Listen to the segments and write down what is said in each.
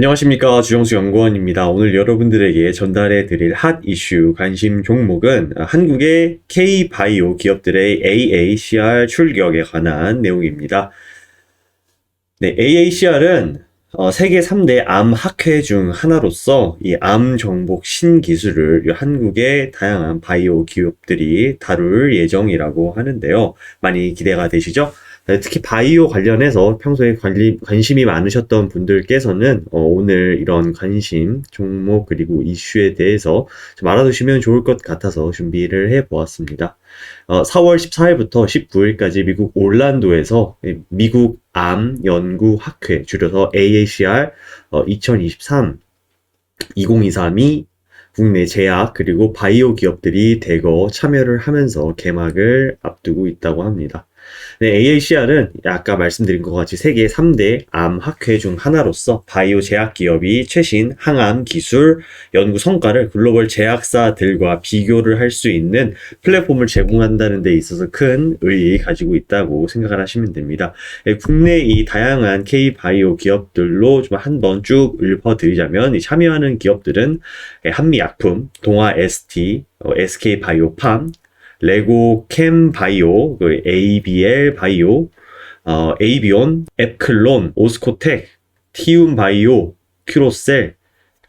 안녕하십니까 주정수 연구원입니다. 오늘 여러분들에게 전달해 드릴 핫 이슈 관심 종목은 한국의 K-바이오 기업들의 AACR 출격에 관한 내용입니다. 네, AACR은 어, 세계 3대 암 학회 중 하나로서 이 암 정복 신기술을 한국의 다양한 바이오 기업들이 다룰 예정이라고 하는데요. 많이 기대가 되시죠? 네, 특히 바이오 관련해서 평소에 관리, 관심이 많으셨던 분들께서는 어, 오늘 이런 관심, 종목, 그리고 이슈에 대해서 좀 알아두시면 좋을 것 같아서 준비를 해 보았습니다. 어, 4월 14일부터 19일까지 미국 올란도에서 미국 암 연구 학회, 줄여서 AACR 어, 2023 2023이 국내 제약 그리고 바이오 기업들이 대거 참여를 하면서 개막을 앞두고 있다고 합니다. 네, AACR은 아까 말씀드린 것 같이 세계 3대 암 학회 중 하나로서 바이오 제약 기업이 최신 항암 기술 연구 성과를 글로벌 제약사들과 비교를 할 수 있는 플랫폼을 제공한다는 데 있어서 큰 의의 가지고 있다고 생각을 하시면 됩니다. 네, 국내 이 다양한 K 바이오 기업들로 좀 한번 쭉 읊어드리자면 참여하는 기업들은 한미 약품, 동아 ST, SK 바이오팜, 레고 캠 바이오, 그 ABL 바이오, 어, 에이비온, 앱클론, 오스코텍, 티움 바이오, 큐로셀,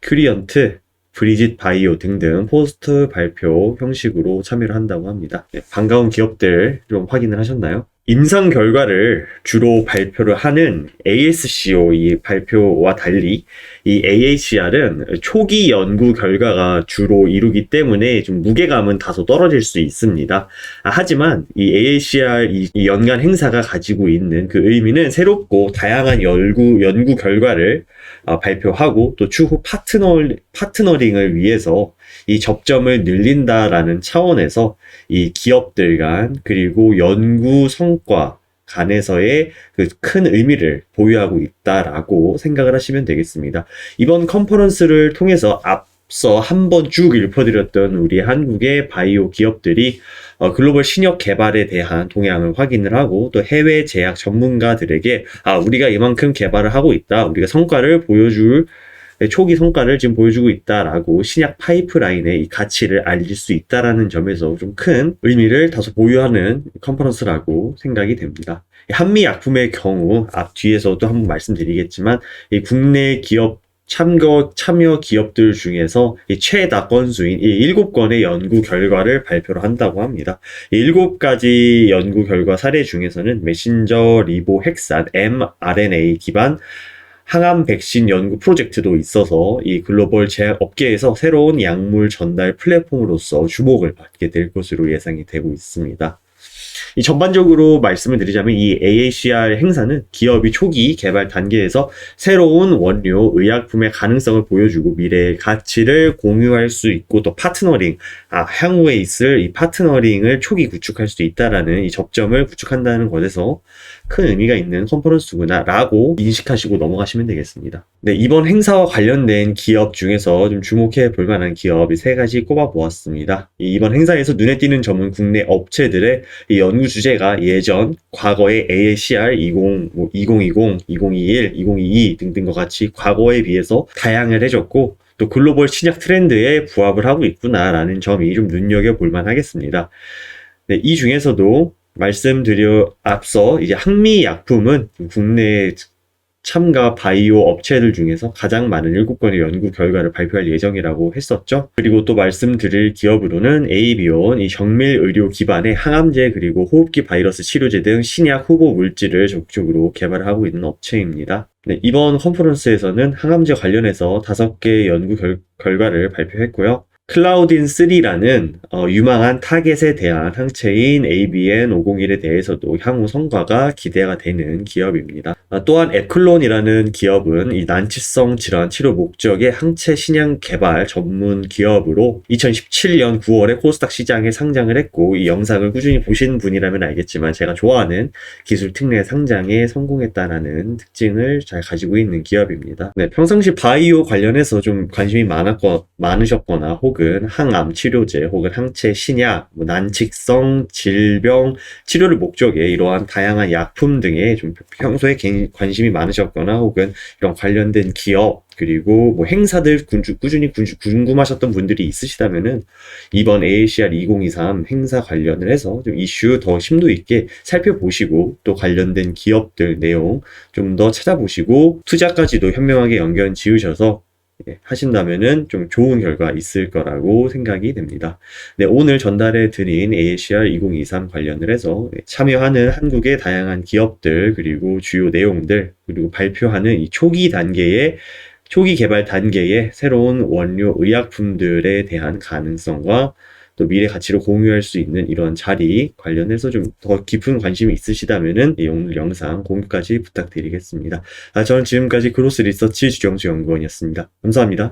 큐리언트, 브리짓 바이오 등등 포스트 발표 형식으로 참여를 한다고 합니다. 네, 반가운 기업들 좀 확인을 하셨나요? 임상 결과를 주로 발표를 하는 ASCO 이 발표와 달리 이 AACR은 초기 연구 결과가 주로 이루기 때문에 좀 무게감은 다소 떨어질 수 있습니다. 아, 하지만 이 AACR 이 연간 행사가 가지고 있는 그 의미는 새롭고 다양한 연구 연구 결과를 어, 발표하고 또 추후 파트너 파트너링을 위해서 이 접점을 늘린다라는 차원에서 이 기업들 간 그리고 연구 성과 간에서의 그 큰 의미를 보유하고 있다라고 생각을 하시면 되겠습니다. 이번 컨퍼런스를 통해서 앞서 한번 쭉 읊어드렸던 우리 한국의 바이오 기업들이 어, 글로벌 신약 개발에 대한 동향을 확인을 하고 또 해외 제약 전문가들에게 아 우리가 이만큼 개발을 하고 있다 우리가 성과를 보여줄 초기 성과를 지금 보여주고 있다라고 신약 파이프라인의 이 가치를 알릴 수 있다라는 점에서 좀 큰 의미를 다소 보유하는 컨퍼런스라고 생각이 됩니다. 한미 약품의 경우 앞 뒤에서도 한번 말씀드리겠지만 이 국내 기업 참거, 참여 기업들 중에서 이 최다 건수인 이 일곱 건의 연구 결과를 발표를 한다고 합니다. 일곱 가지 연구 결과 사례 중에서는 메신저 리보 헥산 mRNA 기반 항암 백신 연구 프로젝트도 있어서 이 글로벌 제약 업계에서 새로운 약물 전달 플랫폼으로서 주목을 받게 될 것으로 예상이 되고 있습니다. 이 전반적으로 말씀을 드리자면 이 AACR 행사는 기업이 초기 개발 단계에서 새로운 원료, 의약품의 가능성을 보여주고 미래의 가치를 공유할 수 있고 또 파트너링, 아, 향후에 있을 이 파트너링을 초기 구축할 수 있다라는 이 접점을 구축한다는 것에서 큰 의미가 있는 컨퍼런스구나 라고 인식하시고 넘어가시면 되겠습니다. 네, 이번 행사와 관련된 기업 중에서 좀 주목해 볼 만한 기업이 세 가지 꼽아 보았습니다. 이번 행사에서 눈에 띄는 점은 국내 업체들의 연구 주제가 예전 과거의 AACR 20, 뭐 2020, 2021, 2022 등등과 같이 과거에 비해서 다양을 해줬고 또 글로벌 신약 트렌드에 부합을 하고 있구나라는 점이 좀 눈여겨볼 만하겠습니다. 네, 이 중에서도 말씀드려 앞서 이제 항미 약품은 국내 참가 바이오 업체들 중에서 가장 많은 7건의 연구 결과를 발표할 예정이라고 했었죠. 그리고 또 말씀드릴 기업으로는 에이비온, 이 정밀 의료 기반의 항암제 그리고 호흡기 바이러스 치료제 등 신약 후보 물질을 적극적으로 개발하고 있는 업체입니다. 네, 이번 컨퍼런스에서는 항암제 관련해서 5개 연구 결, 결과를 발표했고요. 클라우딘3라는 어, 유망한 타겟에 대한 항체인 ABN501에 대해서도 향후 성과가 기대가 되는 기업입니다. 아, 또한 에클론이라는 기업은 이 난치성 질환 치료 목적의 항체 신약 개발 전문 기업으로 2017년 9월에 코스닥 시장에 상장을 했고 이 영상을 꾸준히 보신 분이라면 알겠지만 제가 좋아하는 기술 특례 상장에 성공했다라는 특징을 잘 가지고 있는 기업입니다. 네, 평상시 바이오 관련해서 좀 관심이 많았거, 많으셨거나 혹은 혹은 항암 치료제 혹은 항체 신약, 뭐 난치성 질병 치료를 목적에 이러한 다양한 약품 등에 좀 평소에 관심이 많으셨거나 혹은 이런 관련된 기업 그리고 뭐 행사들 군주- 꾸준히 군주- 궁금하셨던 분들이 있으시다면은 이번 AACR 2023 행사 관련을 해서 좀 이슈 더 심도 있게 살펴보시고 또 관련된 기업들 내용 좀 더 찾아보시고 투자까지도 현명하게 연결 지으셔서 예, 하신다면은 좀 좋은 결과 있을 거라고 생각이 됩니다. 네, 오늘 전달해 드린 AACR 2023 관련을 해서 네, 참여하는 한국의 다양한 기업들 그리고 주요 내용들 그리고 발표하는 이 초기 단계의 초기 개발 단계의 새로운 원료 의약품들에 대한 가능성과 또 미래 가치를 공유할 수 있는 이런 자리 관련해서 좀 더 깊은 관심이 있으시다면은 이 오늘 영상 공유까지 부탁드리겠습니다. 아, 저는 지금까지 그로스 리서치 주경수 연구원이었습니다. 감사합니다.